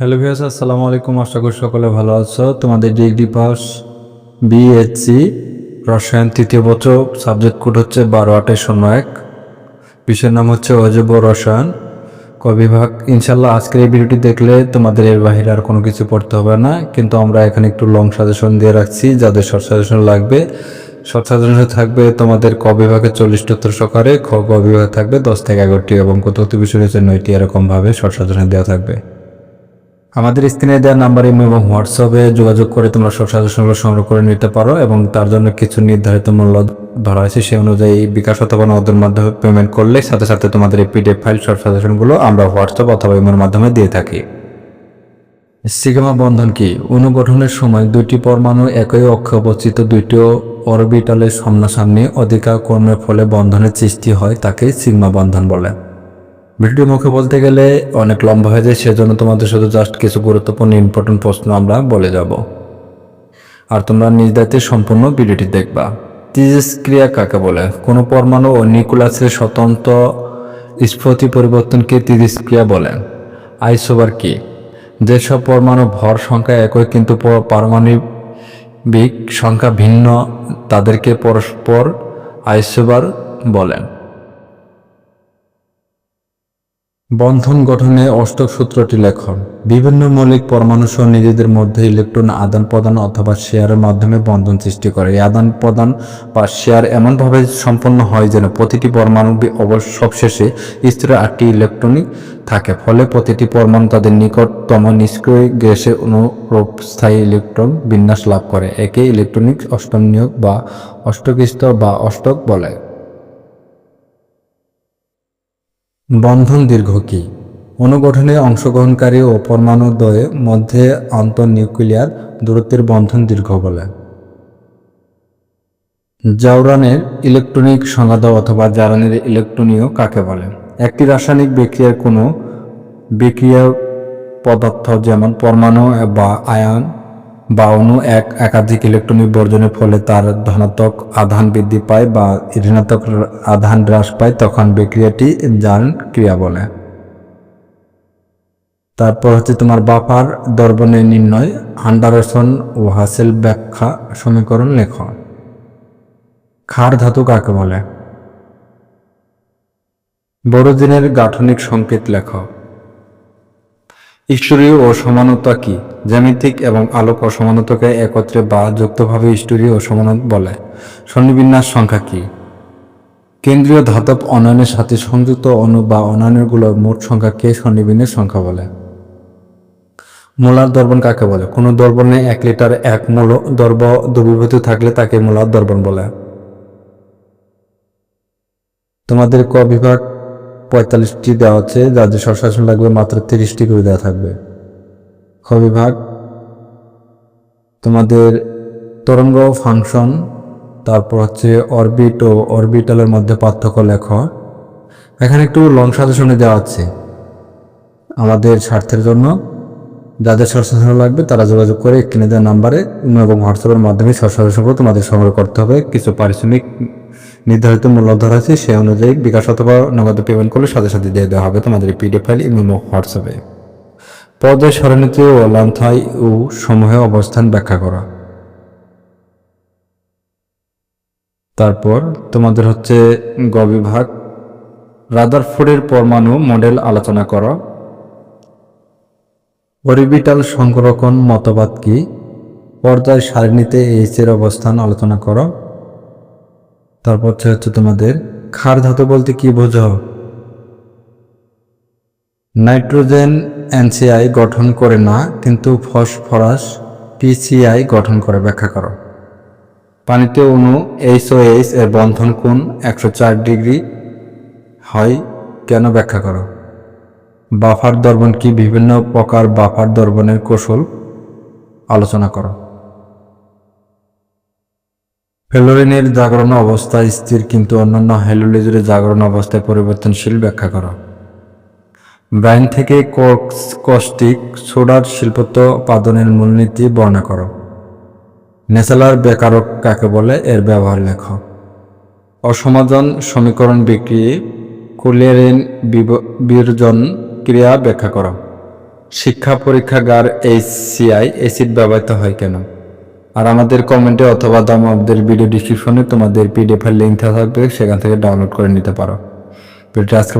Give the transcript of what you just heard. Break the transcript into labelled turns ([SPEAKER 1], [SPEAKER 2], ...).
[SPEAKER 1] Hello ভিয়াস আসসালামু আলাইকুম। আশা করি সকলে ভালো আছো। তোমাদের ডিগ্রি পাস বিএসসি রসায়ন তৃতীয় বছর। সাবজেক্ট কোড হচ্ছে বারো আঠাশ শূন্য এক। বিষয়ের নাম হচ্ছে অজৈব রসায়ন। ক বিভাগ? ইনশাল্লাহ আজকের এই ভিডিওটি দেখলে তোমাদের এর বাহিরে আর কোনো কিছু পড়তে হবে না। কিন্তু আমরা এখানে একটু লং সাজেশন দিয়ে রাখছি, যাদের শর্ট সাজেশন লাগবে। শর্ট সাজেশনে থাকবে তোমাদের ক বিভাগে চল্লিশটি উত্তর সকারে খ, গ বিভাগে থাকবে দশ থেকে এগারোটি এবং কত বিষয় রয়েছে নয়টি এরকমভাবে শর্ট সাজেশনে দেওয়া থাকবে। আমাদের স্ক্রিনে দেওয়া নাম্বার এবং হোয়াটসঅ্যাপে যোগাযোগ করে তোমরা সব সাজেশনগুলো সংগ্রহ করে নিতে পারো এবং তার জন্য কিছু নির্ধারিত মূল্য ধরা হয়েছে, সেই অনুযায়ী বিকাশ অথবা নগদের মাধ্যমে পেমেন্ট করলে সাথে সাথে তোমাদের এই পিডিএফ ফাইল সব সাজেশনগুলো আমরা হোয়াটসঅ্যাপ অথবা ইমোর মাধ্যমে দিয়ে থাকি। সিগমা বন্ধন কি? অনুগঠনের সময় দুইটি পরমাণু একই অক্ষে অবস্থিত, দুইটি অরবিটালের সামনাসামনি অধিকার কর্মের ফলে বন্ধনের সৃষ্টি হয় তাকে সিগমা বন্ধন বলে। ভিডিও মুখে বলতে গেলে অনেক লম্বা হয়ে যায়, সেজন্য তোমাদের শুধু জাস্ট কিছু গুরুত্বপূর্ণ ইম্পর্টেন্ট প্রশ্ন আমরা বলে যাব। আর তোমরা নিজ দায়িত্বে সম্পূর্ণ ভিডিওটি দেখবা। ক্রিয়া কাকে বলে? কোনো পরমাণু ও নিউক্লিয়াসের স্বতন্ত্র স্ফূর্তি পরিবর্তনকে ক্রিয়া বলে। আইসোবার কি? যেসব পরমাণু ভর সংখ্যা একই, কিন্তু পারমাণবিক সংখ্যা ভিন্ন, তাদেরকে পরস্পর আইসোবার বলেন বন্ধন গঠনে অষ্টক সূত্রটি লেখন। বিভিন্ন মৌলিক পরমাণু সহ নিজেদের মধ্যে ইলেকট্রন আদান প্রদান অথবা শেয়ারের মাধ্যমে বন্ধন সৃষ্টি করে। এই আদান প্রদান বা শেয়ার এমনভাবে সম্পন্ন হয় যেন প্রতিটি পরমাণু সবশেষে স্তরে আটটি ইলেকট্রনিক থাকে। ফলে প্রতিটি পরমাণু তাদের নিকটতম নিষ্ক্রিয় গ্যাসে অনুরূপ স্থায়ী ইলেকট্রন বিন্যাস লাভ করে। একে ইলেকট্রনিক অষ্টম নিয়োগ বা অষ্টক স্তর বা অষ্টক বলে। বন্ধন দীর্ঘ কি? অনুগঠনে অংশগ্রহণকারী ও পরমাণুদ্বয়ের মধ্যে আন্তঃনিউক্লিয়ার দূরত্বের বন্ধন দীর্ঘ বলে। জাউরানের ইলেকট্রনিক সংঘাত অথবা জারানের ইলেকট্রনীয় কাকে বলে? একটি রাসায়নিক বিক্রিয়ার কোনো বিক্রিয়া পদার্থ যেমন পরমাণু বা আয়ন বা অণু এক একাধিক ইলেকট্রনিক বর্জনের ফলে তার ধনাত্মক আধান বৃদ্ধি পায় বা ঋণাত্মক আধান হ্রাস পায় তখন বিক্রিয়াটি জারণ ক্রিয়া বলে। তারপর হচ্ছে তোমার বাফার দর্বনের নির্ণয়। আন্ডারসন ও হাসেল ব্যাখ্যা সমীকরণ লেখ। ক্ষার ধাতু কাকে বলে? বড়দিনের গাঠনিক সংকেত লেখ। ঈশ্বরীয় ও সমানতা কি? জ্যামিতিক এবং আলোক অসমানতাকে একত্রে বা যুক্তভাবে স্টুডিও ও সমানত বলে। সন্নিবিন্যাস সংখ্যা কি? কেন্দ্রীয় ধাতব অনয়নের সাথে সংযুক্ত অণু বা অনয়নগুলোর মোট সংখ্যাকে সন্নিবিন্যাস সংখ্যা বলে। মোলার দর্পণ কাকে বলে? কোনো দর্পণে এক লিটার এক মূল দর্ব দ্রবীভূত থাকলে তাকে মোলার দর্পণ বলে। তোমাদের ক বিভাগ পঁয়তাল্লিশটি দেওয়া হচ্ছে যাদের স্বশাসন লাগবে মাত্র তিরিশটি করে দেওয়া থাকবে। খ বিভাগ তোমাদের তরঙ্গ ফাংশন, তারপর হচ্ছে অরবিট ও অরবিটালের মধ্যে পার্থক্য লেখ। এখানে একটু লং সাজেশনে দেওয়া আছে। আমাদের স্বার্থের জন্য যাদের সরসাশন লাগবে, তারা যোগাযোগ করে কিনে দেওয়া নাম্বারে এবং হোয়াটসঅ্যাপের মাধ্যমে সরসাশনগুলো তোমাদের সংগ্রহ করতে হবে। কিছু পারিশ্রমিক নির্ধারিত মূল্য ধরা আছে, সেই অনুযায়ী বিকাশ অথবা নগদ পেমেন্ট করলে সাথে সাথে দিয়ে দেওয়া হবে তোমাদের পিডিএফ ফাইল ইমো হোয়াটসঅ্যাপে পর্যায় সারণীতে ও লান্থাই ও সমূহে অবস্থান ব্যাখ্যা করা। তারপর তোমাদের হচ্ছে গ বিভাগ, রাদারফোর্ডের পরমাণু মডেল আলোচনা করো। অরবিটাল সংরক্ষণ মতবাদ কি? পর্যায় সারণীতে এইচ এর অবস্থান আলোচনা করো। তারপর হচ্ছে তোমাদের ক্ষার ধাতু বলতে কি বোঝো নাইট্রোজেন এনসিআই গঠন করে না, কিন্তু ফসফরাস পিসিআই গঠন করে। ব্যাখ্যা করো। পানিতে অণু এইচওএইচ এর বন্ধন কোণ একশো চার ডিগ্রি হয়, কেন ব্যাখ্যা করো? বাফার দর্পণ কি বিভিন্ন প্রকার বাফার দর্পণের কৌশল? আলোচনা করো। ফেলোরিনের জাগরণ অবস্থা স্থির, কিন্তু অন্যান্য হ্যালোলিজের জাগরণ অবস্থায় পরিবর্তনশীল। ব্যাখ্যা করো। ব্রাইন থেকে কস্টিক, সোডার শিল্পোৎপাদনের মূলনীতি বর্ণনা করো। নেসালার বেকারক কাকে বলে এর ব্যবহার লেখ। অসমাধান সমীকরণ বিক্রি কুলিয়ারিন বিরজন ক্রিয়া ব্যাখ্যা করো। শিক্ষা পরীক্ষাগার এইচসিআই এসিড ব্যবহৃত হয় কেন? আর আমাদের কমেন্টে অথবা আমাদের ভিডিও ডিসক্রিপশনে তোমাদের পিডিএফ এর লিঙ্ক থাকবে, সেখান থেকে ডাউনলোড করে নিতে পারো। ভিডিওটা আজকে